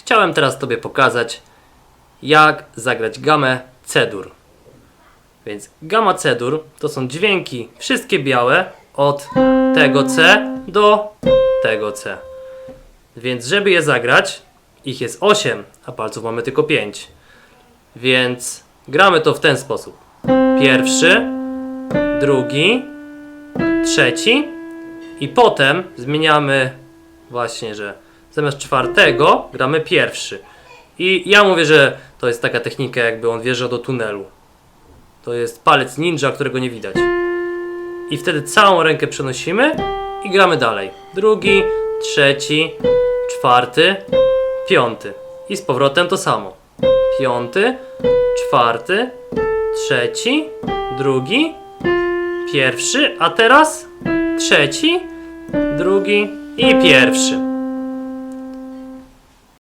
chciałem teraz Tobie pokazać, jak zagrać gamę C-dur. Więc gama C-dur to są dźwięki wszystkie białe od tego C do tego C. Więc żeby je zagrać, ich jest 8, a palców mamy tylko 5. Więc gramy to w ten sposób. Pierwszy, drugi, trzeci i potem zmieniamy właśnie, że zamiast czwartego gramy pierwszy. I ja mówię, że to jest taka technika, jakby on wjeżdżał do tunelu. To jest palec ninja, którego nie widać. I wtedy całą rękę przenosimy i gramy dalej. Drugi, trzeci, czwarty, piąty. I z powrotem to samo. Piąty, czwarty, trzeci, drugi, pierwszy, a teraz trzeci, drugi i pierwszy.